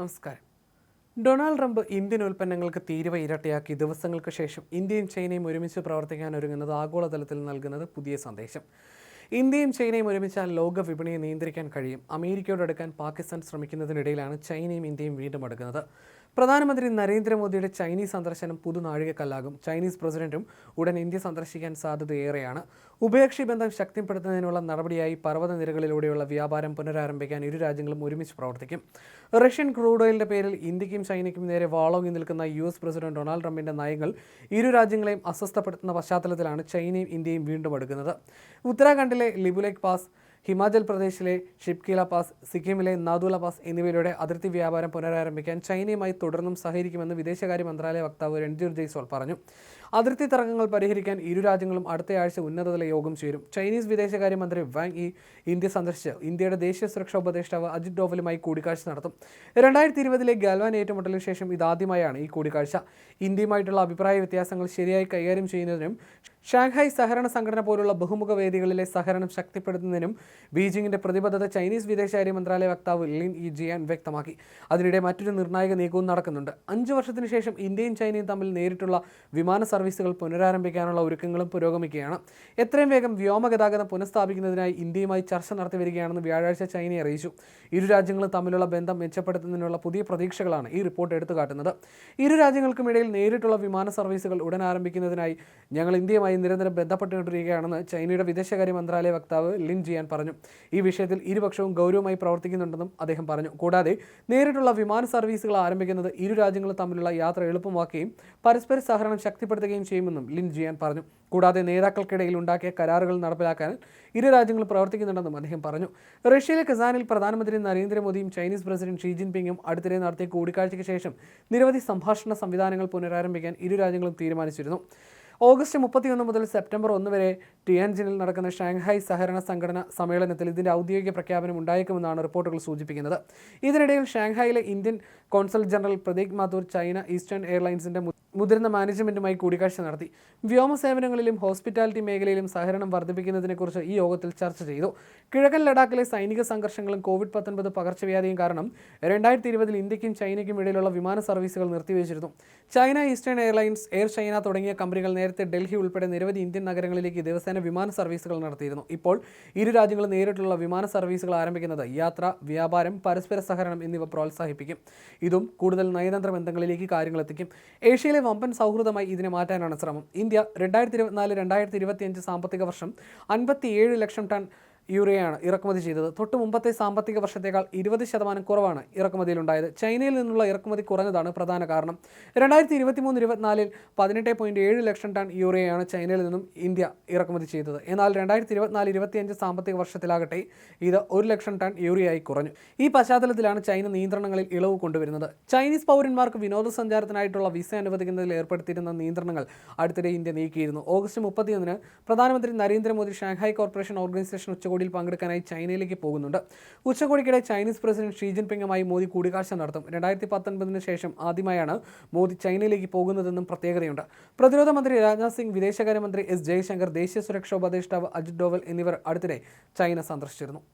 നമസ്കാരം. Donald Trump Indian ഉൽപ്പന്നങ്ങൾക്ക് തീരുവ ഇരട്ടിയാക്കി ദിവസങ്ങൾക്ക് ശേഷം ഇന്ത്യയും ചൈനയും ഒരുമിച്ച് പ്രവർത്തിക്കാൻ ഒരുങ്ങുന്നത് ആഗോളതലത്തിൽ നൽകുന്നത് പുതിയ സന്ദേശം. ഇന്ത്യയും ചൈനയും ഒരുമിച്ചാൽ ലോക വിപണിയെ നിയന്ത്രിക്കാൻ കഴിയും. അമേരിക്കയോട് അടുക്കാൻ പാകിസ്ഥാൻ ശ്രമിക്കുന്നതിനിടയിലാണ് ചൈനയും ഇന്ത്യയും വീണ്ടും അടുക്കുന്നത്. പ്രധാനമന്ത്രി നരേന്ദ്രമോദിയുടെ ചൈനീസ് സന്ദർശനം പുതുനാഴികക്കല്ലാകും. ചൈനീസ് പ്രസിഡന്റും ഉടൻ ഇന്ത്യ സന്ദർശിക്കാൻ സാധ്യതയേറെയാണ്. ഉഭയകക്ഷി ബന്ധം ശക്തിപ്പെടുത്തുന്നതിനുള്ള നടപടിയായി പർവത നിരകളിലൂടെയുള്ള വ്യാപാരം പുനരാരംഭിക്കാൻ ഇരു രാജ്യങ്ങളും ഒരുമിച്ച് പ്രവർത്തിക്കും. റഷ്യൻ ക്രൂഡ് ഓയിലിന്റെ പേരിൽ ഇന്ത്യക്കും ചൈനയ്ക്കും നേരെ വാളോങ്ങി നിൽക്കുന്ന യു എസ് പ്രസിഡന്റ് ഡൊണാൾഡ് ട്രംപിന്റെ നയങ്ങൾ ഇരു രാജ്യങ്ങളെയും അസ്വസ്ഥപ്പെടുത്തുന്ന പശ്ചാത്തലത്തിലാണ് ചൈനയും ഇന്ത്യയും വീണ്ടും അടുക്കുന്നത്. ഉത്തരാഖണ്ഡിലെ ലിബുലേക് പാസ് ഹിമാചൽ പ്രദേശിലെ ഷിപ്കീല പാസ് സിക്കിമിലെ നാദുല പാസ് എന്നിവയിലൂടെ അതിർത്തി വ്യാപാരം പുനരാരംഭിക്കാൻ ചൈനയുമായി തുടർന്നും സഹകരിക്കുമെന്ന് വിദേശകാര്യ മന്ത്രാലയ വക്താവ് രൺജീർ ജയ്സ്വാൾ പറഞ്ഞു. അതിർത്തി തർക്കങ്ങൾ പരിഹരിക്കാൻ ഇരു രാജ്യങ്ങളും അടുത്തയാഴ്ച ഉന്നതതല യോഗം ചേരും. ചൈനീസ് വിദേശകാര്യമന്ത്രി വാങ് ഇ ഇന്ത്യ സന്ദർശിച്ച് ഇന്ത്യയുടെ ദേശീയ സുരക്ഷാ ഉപദേഷ്ടാവ് അജിത് ഡോവലുമായി കൂടിക്കാഴ്ച നടത്തും. രണ്ടായിരത്തി ഇരുപതിലെ ഗാൽവാൻ ഏറ്റുമുട്ടലിന് ശേഷം ഇതാദ്യമായാണ് ഈ കൂടിക്കാഴ്ച. ഇന്ത്യയുമായിട്ടുള്ള അഭിപ്രായ വ്യത്യാസങ്ങൾ ശരിയായി കൈകാര്യം ചെയ്യുന്നതിനും ഷാങ്ഹായ് സഹകരണ സംഘടന പോലുള്ള ബഹുമുഖ വേദികളിലെ സഹകരണം ശക്തിപ്പെടുത്തുന്നതിനും ബീജിംഗിന്റെ പ്രതിബദ്ധത ചൈനീസ് വിദേശകാര്യ മന്ത്രാലയ വക്താവ് ലിൻ ഇ ജിയാൻ വ്യക്തമാക്കി. അതിനിടെ മറ്റൊരു നിർണായക നീക്കവും നടക്കുന്നുണ്ട്. അഞ്ചു വർഷത്തിനു ശേഷം ഇന്ത്യയും ചൈനയും തമ്മിൽ നേരിട്ടുള്ള വിമാന സർവീസുകൾ പുനരാരംഭിക്കാനുള്ള ഒരുക്കങ്ങളും പുരോഗമിക്കുകയാണ്. എത്രയും വേഗം വ്യോമഗതാഗതം പുനഃസ്ഥാപിക്കുന്നതിനായി ഇന്ത്യയുമായി ചർച്ച നടത്തി വരികയാണെന്ന് വ്യാഴാഴ്ച ചൈന അറിയിച്ചു. ഇരു രാജ്യങ്ങളും തമ്മിലുള്ള ബന്ധം മെച്ചപ്പെടുത്തുന്നതിനുള്ള പുതിയ പ്രതീക്ഷകളാണ് ഈ റിപ്പോർട്ട് എടുത്തുകാട്ടുന്നത്. ഇരു രാജ്യങ്ങൾക്കുമിടയിൽ നേരിട്ടുള്ള വിമാന സർവീസുകൾ ഉടൻ ആരംഭിക്കുന്നതിനായി ഞങ്ങൾ ഇന്ത്യയുമായി നിരന്തരം ബന്ധപ്പെട്ടുകൊണ്ടിരിക്കുകയാണെന്ന് ചൈനയുടെ വിദേശകാര്യ മന്ത്രാലയ വക്താവ് ലിൻ ജിയാൻ പറഞ്ഞു. ഈ വിഷയത്തിൽ ഇരുപക്ഷവും ഗൗരവമായി പ്രവർത്തിക്കുന്നുണ്ടെന്നും അദ്ദേഹം പറഞ്ഞു. കൂടാതെ നേരിട്ടുള്ള വിമാന സർവീസുകൾ ആരംഭിക്കുന്നത് ഇരു രാജ്യങ്ങളും തമ്മിലുള്ള യാത്ര എളുപ്പമാക്കുകയും പരസ്പര സഹകരണം ശക്തിപ്പെടുത്തുകയും ചെയ്യുമെന്നും ലിൻ ജിയാൻ പറഞ്ഞു. കൂടാതെ നേതാക്കൾക്കിടയിൽ ഉണ്ടാക്കിയ കരാറുകൾ നടപ്പിലാക്കാൻ ഇരു രാജ്യങ്ങളും പ്രവർത്തിക്കുന്നുണ്ടെന്നും അദ്ദേഹം പറഞ്ഞു. റഷ്യയിലെ കസാനിൽ പ്രധാനമന്ത്രി നരേന്ദ്രമോദിയും ചൈനീസ് പ്രസിഡന്റ് ഷീ ജിൻപിങ്ങും അടുത്തിടെ നടത്തിയ കൂടിക്കാഴ്ചയ്ക്ക് ശേഷം നിരവധി സംഭാഷണ സംവിധാനങ്ങൾ പുനരാരംഭിക്കാൻ ഇരു രാജ്യങ്ങളും തീരുമാനിച്ചിരുന്നു. ഓഗസ്റ്റ് മുപ്പത്തിയൊന്ന് മുതൽ സെപ്റ്റംബർ ഒന്ന് വരെ ടിയാൻജിനിൽ നടക്കുന്ന ഷാങ്ഹായ് സഹകരണ സംഘടന സമ്മേളനത്തിൽ ഇതിന്റെ ഔദ്യോഗിക പ്രഖ്യാപനം ഉണ്ടായേക്കുമെന്നാണ് റിപ്പോർട്ടുകൾ സൂചിപ്പിക്കുന്നത്. ഇതിനിടയിൽ ഷാങ്ഹായിലെ Indian consul general Pradeep Mathur China Eastern എയർലൈൻസിന്റെ മുതിർന്ന മാനേജ്മെന്റുമായി കൂടിക്കാഴ്ച നടത്തി. വ്യോമ സേവനങ്ങളിലും ഹോസ്പിറ്റാലിറ്റി മേഖലയിലും സഹകരണം വർദ്ധിപ്പിക്കുന്നതിനെക്കുറിച്ച് ഈ യോഗത്തിൽ ചർച്ച ചെയ്തു. കിഴക്കൻ ലഡാക്കിലെ സൈനിക സംഘർഷങ്ങളും കോവിഡ് പത്തൊൻപത് പകർച്ചവ്യാധിയും കാരണം രണ്ടായിരത്തി ഇരുപതിൽ ഇന്ത്യക്കും ചൈനയ്ക്കും ഇടയിലുള്ള വിമാന സർവീസുകൾ നിർത്തിവെച്ചിരുന്നു. China Eastern Airlines Air China തുടങ്ങിയ കമ്പനികൾ നേരത്തെ ഡൽഹി ഉൾപ്പെടെ നിരവധി ഇന്ത്യൻ നഗരങ്ങളിലേക്ക് ദിവസേന വിമാന സർവീസുകൾ നടത്തിയിരുന്നു. ഇപ്പോൾ ഇരു രാജ്യങ്ങളും നേരിട്ടുള്ള വിമാന സർവീസുകൾ ആരംഭിക്കുന്നത് യാത്ര വ്യാപാരം പരസ്പര സഹകരണം എന്നിവ പ്രോത്സാഹിപ്പിക്കും. ഇതും കൂടുതൽ നയതന്ത്ര ബന്ധങ്ങളിലേക്ക് കാര്യങ്ങൾ എത്തിക്കും. ഏഷ്യയിലെ വമ്പൻ സൗഹൃദമായി ഇതിനെ മാറ്റാനാണ് ശ്രമം. ഇന്ത്യ രണ്ടായിരത്തി ഇരുപത്തിനാല് രണ്ടായിരത്തി ഇരുപത്തിയഞ്ച് സാമ്പത്തിക വർഷം അൻപത്തിയേഴ് ലക്ഷം ടൺ യൂറിയയാണ് ഇറക്കുമതി ചെയ്തത്. തൊട്ട് മുമ്പത്തെ സാമ്പത്തിക വർഷത്തേക്കാൾ ഇരുപത് ശതമാനം കുറവാണ് ഇറക്കുമതിയിലുണ്ടായത്. ചൈനയിൽ നിന്നുള്ള ഇറക്കുമതി കുറഞ്ഞതാണ് പ്രധാന കാരണം. രണ്ടായിരത്തി ഇരുപത്തി മൂന്ന് ഇരുപത്തിനാലിൽ പതിനെട്ട് പോയിന്റ് ഏഴ് ലക്ഷം ടൺ യൂറിയയാണ് ചൈനയിൽ നിന്നും ഇന്ത്യ ഇറക്കുമതി ചെയ്തത്. എന്നാൽ രണ്ടായിരത്തി ഇരുപത്തിനാല് ഇരുപത്തിയഞ്ച് സാമ്പത്തിക വർഷത്തിലാകട്ടെ ഇത് ഒരു ലക്ഷം ടൺ യൂറിയായി കുറഞ്ഞു. ഈ പശ്ചാത്തലത്തിലാണ് ചൈന നിയന്ത്രണങ്ങളിൽ ഇളവ് കൊണ്ടുവരുന്നത്. ചൈനീസ് പൗരന്മാർക്ക് വിനോദസഞ്ചാരത്തിനായിട്ടുള്ള വിസ അനുവദിക്കുന്നതിൽ ഏർപ്പെടുത്തിയിരുന്ന നിയന്ത്രണങ്ങൾ അടുത്തിടെ ഇന്ത്യ നീക്കിയിരുന്നു. ഓഗസ്റ്റ് മുപ്പത്തിയൊന്നിന് പ്രധാനമന്ത്രി നരേന്ദ്രമോദി ഷാങ്ഹായ് കോർപ്പറേഷൻ ഓർഗനൈസേഷൻ ഉച്ചകോടിയിൽ പങ്കെടുക്കാനായി ചൈനയിലേക്ക് പോകുന്നുണ്ട്. ഉച്ചകോടിക്കിടെ ചൈനീസ് പ്രസിഡന്റ് ഷീ ജിൻപിങ്ങുമായി മോദി കൂടിക്കാഴ്ച നടത്തും. രണ്ടായിരത്തി പത്തൊൻപതിന് ശേഷം ആദ്യമായാണ് മോദി ചൈനയിലേക്ക് പോകുന്നതെന്നും പ്രത്യേകതയുണ്ട്. പ്രതിരോധ മന്ത്രി രാജ്നാഥ് സിംഗ് വിദേശകാര്യമന്ത്രി എസ് ജയശങ്കർ ദേശീയ സുരക്ഷാ ഉപദേഷ്ടാവ് അജിത് ഡോവൽ എന്നിവർ അടുത്തിടെ ചൈന സന്ദർശിച്ചിരുന്നു.